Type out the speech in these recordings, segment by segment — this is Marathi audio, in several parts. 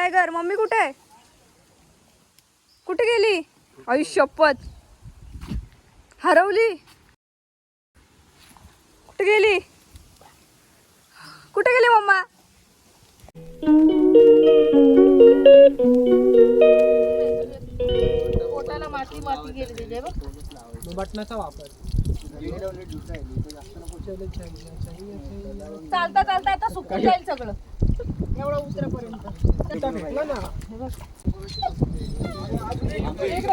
टायगर मम्मी कुठे आहे? कुठे गेली? आई शपथ. हरवली. कुठे गेली? कुठे गेली मम्मा? पोटाला माती माती गेली तिथे बघ. बटनाचा वापर. चालता चालता आता सुकून जाईल सगळं. एवढं उतरेपर्यंत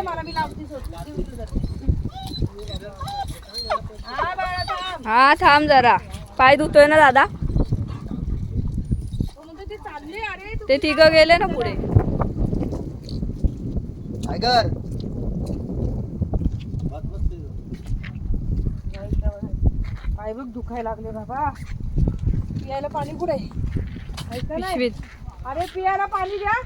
मला मी लावते. हा बाळा थांब. हा थांब जरा. पाय धुतोय ना दादा? तो म्हणतो ते चालले अरे तू ते तिघं गेले ना पुढे. टायगर. पाय बघ दुखायला लागले बाबा. पियाला पाणी कुठे पिशवीत. अरे पियाला पाणी द्या.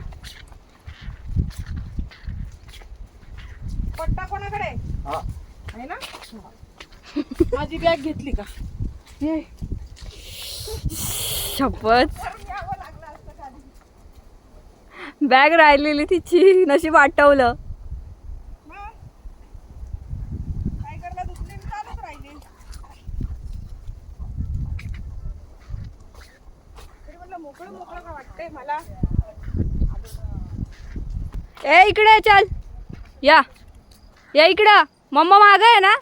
पट्टा कोणाकडे? आहे? ना? माझी बॅग घेतली का? ये. शपथ. बॅग राहिलेली तिची नशीब आठवलं काय करला दुसरी चालत राहिले तरी म्हटलं मोकळं मोकळं का वाटतंय मला? ए इकडे चल. या. या इकडं. मम्मा माग आहे ना?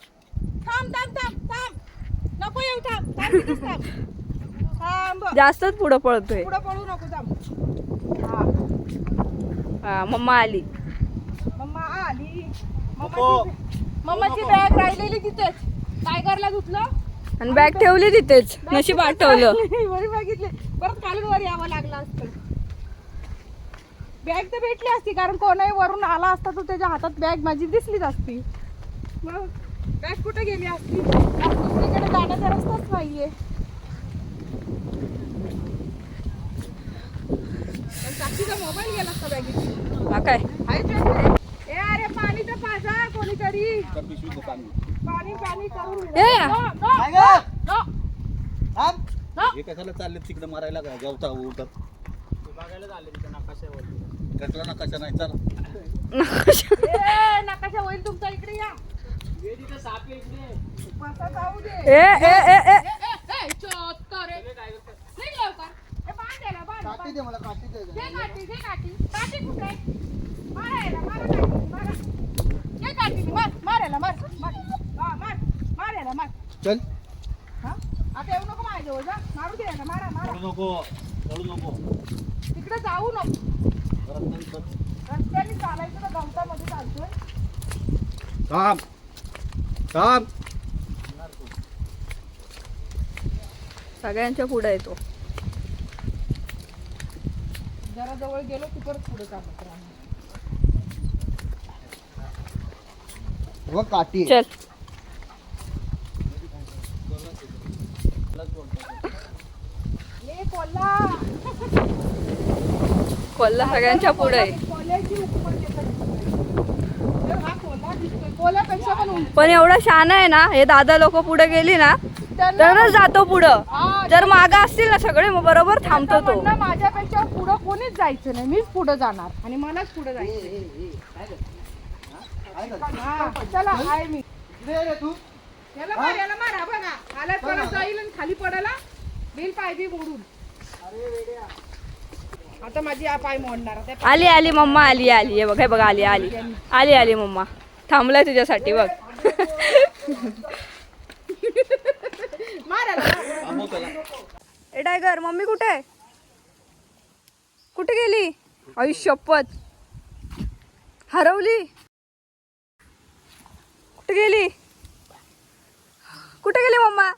थांब थांब थांब थांब. नको येऊ थांब. थांब तिथेच थांब. थांब. जास्तच पुढं पळतोय. पुढं पळू नको थांब. हा हा मम्मा आली. मम्मा आली. मम्माची मम्माची बॅग राहिलेली तिथेच. टायगरला धुतलं? आणि बॅग ठेवली तिथेच. नशीब आठवलं. वरी बघितले. परत काढून वर यावं लागलं असतं. बॅग तर भेटली असती कारण कोणाही वरून आला असता तर त्याच्या हातात बॅग माझी दिसलीच असती. मग बॅग कुठे गेली असती? दुसरीकडे जाण्याचा रस्ताच नाहीये. साक्षीचा मोबाईल गेला असता बॅगेत हा काय? हाय बॅग ए अरे पाणी तर पाजा कोणीतरी. हे कशाला चालले तिकडे मारायला? का गवता उठत. कसला ना कशा नाही? चला. ए, नकाशा होईल तुमचा इकडे या. जाऊ दे. ए ए ए ए ए, ए, ए, चोत्तर रे. निघ लवकर. ए, बांध याला, बांध, बांध. दे मला काठी दे. काठी, काठी. काठी कुठे आहे? मारा याला, मारा काठी, मारा. घे काठी, मार, मार याला, मार, मार. हा, मार, मार याला, मार. चल. हा? आता येऊ नको माझ्याजवळ, जा. मारू दे याला, मारा, मारा. पडू नको पडू नको. तिकडे जाऊ नको. रस्त्याने चालायचं तर गवतामध्ये चालतोय. थांब. थांब. सगळ्यांच्या पुढे येतो. जरा जवळ गेलो की परत पुढे चालत राहणार व काठी. चल ए कोल्हा कोल्हा सगळ्यांच्या पुढे आहे. पण एवढा शान आहे ना हे दादा लोक पुढे गेली ना तरच जातो पुढं. जर माग असतील ना सगळे बरोबर थांबतो तो. माझ्यापेक्षा पुढं कोणीच जायचं नाही मीच पुढे जाणार. आणि मलाच पुढे जायचं चला आहे मी. तू याला मार याला बघा. आला परत जाईल आणि खाली पडायला. बिल पाय बी मोडून. आता माझी पाय मोडणार आली आली मम्मा आली आली. हे बघ हे बघ आली आली. आली आली मम्मा. थांबलाय तुझ्यासाठी बघ. ए टायगर मम्मी कुठे आहे? कुठे गेली? आई शपथ. हरवली. कुठे गेली? कुठे गेली मम्मा?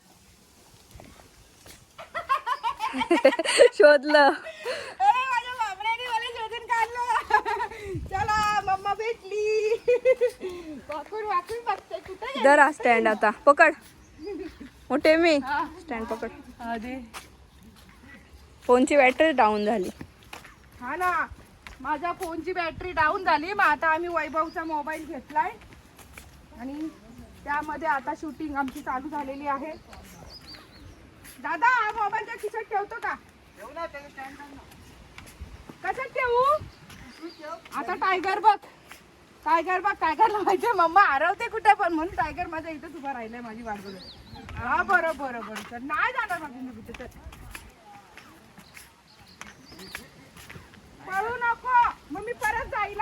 शोधलं अरे माझ्या बाबड्याने मला शोधून काढलं चला मम्मा दर स्टँड आता. पकड. मोठे मी. स्टँड पकड. फोनची बॅटरी डाऊन झाली. हा ना. माझ्या फोनची बॅटरी डाऊन झाली. मग आता आम्ही वैभवचा मोबाईल घेतलाय. आणि त्यामध्ये आता शूटिंग आमची चालू झालेली आहे. दादा हा मोबाईल त्या खिशात ठेवतो का? कशात ठेवू? आता टायगर बघ. टायगर बघ टायगरला माहितीये मम्मा हरवते कुठे पण म्हणून टायगर माझ्या इथेच उभा राहिलाय माझी वाट बघत हा बरं बरं बरं. तर नाही जाणार बाबी मी कुठे तर. पळू नको. मग मी परत जाईल?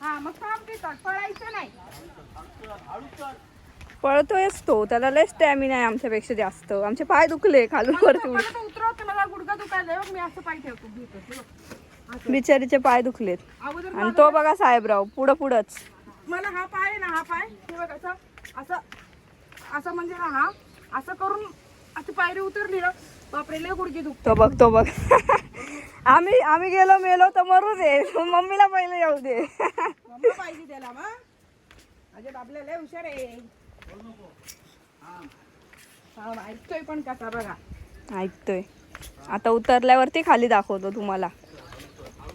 हा? मग थांब तिथं पळायचं नाही. पळतोयच तो त्याला लय स्टॅमिना आहे आमच्यापेक्षा जास्त. आमचे पाय दुखले खालून वरती उतरवते मला गुडघा दुखायला मग मी असं पाय ठेवतो. बिचारीचे पाय दुखलेत. अगोदर आणि तो बघा साहेबराव पुढं पुढंच. मला हा पाय आहे ना हा पाय. हे बघ असं असं असं म्हणजे ना हा असं करून अशी पायरी उतरली ना बापरे लय गुडघे दुख तो बघ तो बघ. आम्ही आम्ही गेलो मेलो तर मरू दे मम्मीला पहिले येऊ दे. मम्मा पाहिजे त्याला मग माझ्या लय हुशार आहे. हा, ऐकतोय पण कसा बघा. ऐकतोय. आता उतरल्यावरती खाली दाखवतो तुम्हाला.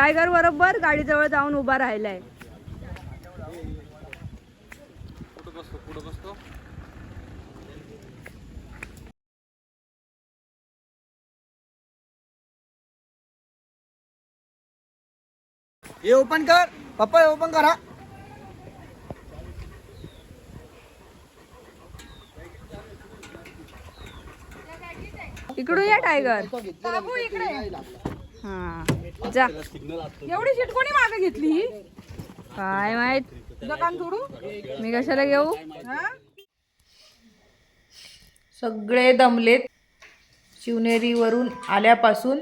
टायगर बरोबर गाडीजवळ जाऊन उभा राहिलाय. हे ओपन कर. पप्पा ओपन करा. इकडून या टायगर. बाबू इकडे. हा. जा. एवढी शीट कोणी मागे घेतली काय माहीत? दुकान थोडू मी कशाला घेऊ? सगळे दमलेत. शिवनेरीवरून आल्यापासून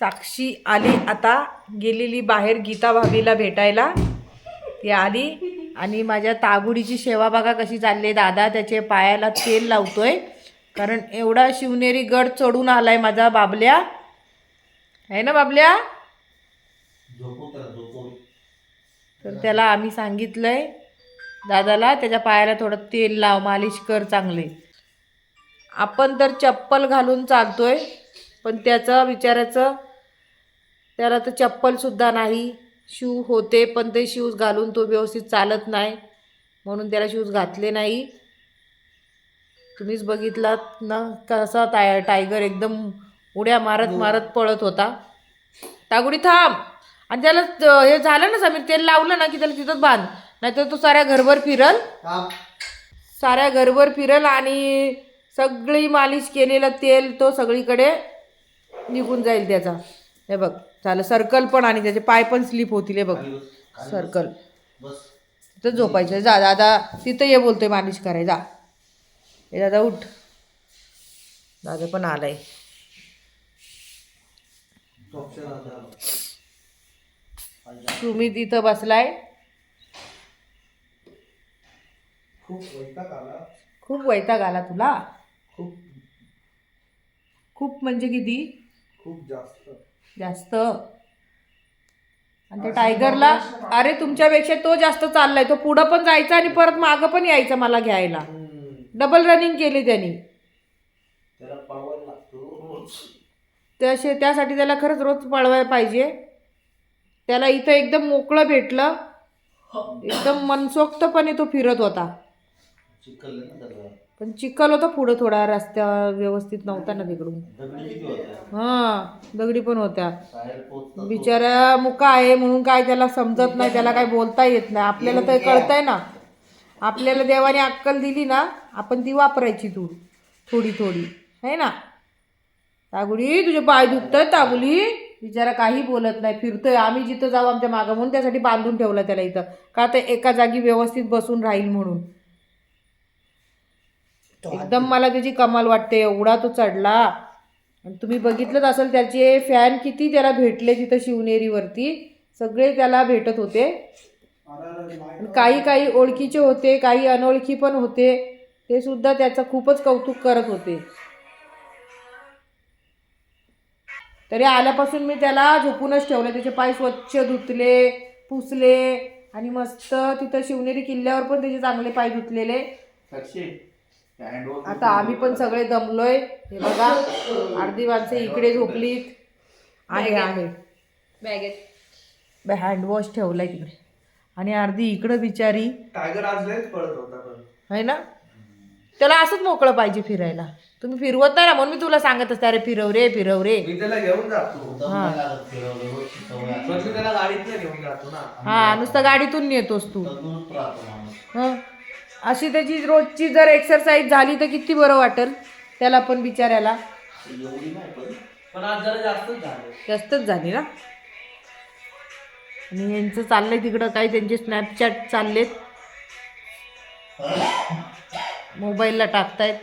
साक्षी आली आता. गेलेली बाहेर गीता भाभीला भेटायला. ती आली आणि माझ्या तागुडीची सेवा बघा कशी चालली. दादा त्याचे पायाला तेल लावतोय. कारण एवढा शिवनेरी गड चढून आलाय माझा बाबल्या. आहे ना बाबल्या? तर त्याला आम्ही सांगितलंय दादाला त्याच्या पायाला थोडं तेल लाव मालिश कर चांगले. आपण तर चप्पल घालून चालतोय पण त्याचं विचाराचं त्याला तर चप्पलसुद्धा नाही. शू होते पण ते शूज घालून तो व्यवस्थित चालत नाही. म्हणून त्याला शूज घातले नाही. तुम्हीच बघितलात ना कसा टाय टायगर एकदम उड्या मारत मारत पळत होता. तागुडी थांब. आणि त्याला हे झालं ना समीर तेल लावलं ना की त्याला तिथंच बांध. नाहीतर तो साऱ्या घरभर फिरल. साऱ्या घरभर फिरल आणि सगळी मालिश केलेलं तेल तो सगळीकडे निघून जाईल त्याचा. हे बघ झालं. सर्कल पण आणि त्याचे पाय पण स्लिप होतील. हे बघ सर्कल. तिथं झोपायचं. जा दादा तिथं ये बोलतोय मालिश कराय जा. हे दादा उठ. दादा पण आलाय. सुमित इथं बसलाय. खूप वैताग आला. तुला? खूप. म्हणजे किती? खूप जास्त. जास्त. आणि त्या टायगरला अरे तुमच्यापेक्षा तो जास्त चाललाय. तो पुढं पण जायचा आणि परत मागं पण यायचा मला घ्यायला. डबल रनिंग केली त्यांनी. तसे त्यासाठी त्याला खरंच रोज पळवायला पाहिजे. त्याला इथं एकदम मोकळं भेटलं. एकदम मनसोक्तपणे तो फिरत होता. पण चिखल होता पुढं थोडा रस्त्या व्यवस्थित नव्हता ना तिकडून. हां दगडी पण होत्या. बिचारा मुका आहे म्हणून काय त्याला समजत नाही त्याला काय बोलता येत नाही. आपल्याला तर कळतंय ना. आपल्याला देवाने अक्कल दिली ना आपण ती वापरायची तू थोडी थोडी. आहे ना? तागुडी तुझे पाय दुखतात तागुली बिचारा काही बोलत नाही फिरतोय. आम्ही जिथं जाऊ आमच्या मागं म्हणून त्यासाठी बांधून ठेवलं त्याला इथं. का तर एका जागी व्यवस्थित बसून राहील म्हणून. एकदम मला त्याची कमाल वाटते. एवढा तो चढला. आणि तुम्ही बघितलंच असेल त्याचे फॅन किती त्याला भेटले तिथं शिवनेरीवरती. सगळे त्याला भेटत होते. काही काही ओळखीचे होते काही अनोळखी पण होते. ते सुद्धा त्याचं खूपच कौतुक करत होते. तरी आल्यापासून मी त्याला झोपूनच ठेवलं त्याचे पाय स्वच्छ धुतले पुसले आणि मस्त तिथं शिवनेरी किल्ल्यावर पण त्याचे चांगले पाय धुतलेले. आता आम्ही पण सगळे दमलोय. हे बघा अर्धी माणसं इकडे झोपलीत. आहे आहे. बॅगेत हँडवॉश ठेवलाय तिकडे. आणि अर्धी इकडं बिचारी. टायगर आज पळत होता पण. आहे ना? त्याला असंच मोकळं पाहिजे फिरायला. तुम्ही फिरवत नाही ना म्हणून मी तुला सांगत असते अरे फिरव रे फिरव रे. मी त्याला घेऊन जातो. हा. पण मी त्याला गाडीत घेऊन जातो ना. हा नुसतं गाडीतून नेतोस तू. हं. अशी त्याची रोजची जर एक्सरसाइज झाली तर किती बरं वाटेल त्याला पण बिचाऱ्याला. पण आज जरा जास्तच झालं. जास्तच झाली ना? आणि यांचं चाललंय तिकडं काही त्यांचे स्नॅपचॅट चाललेत. मोबाईलला टाकतायत.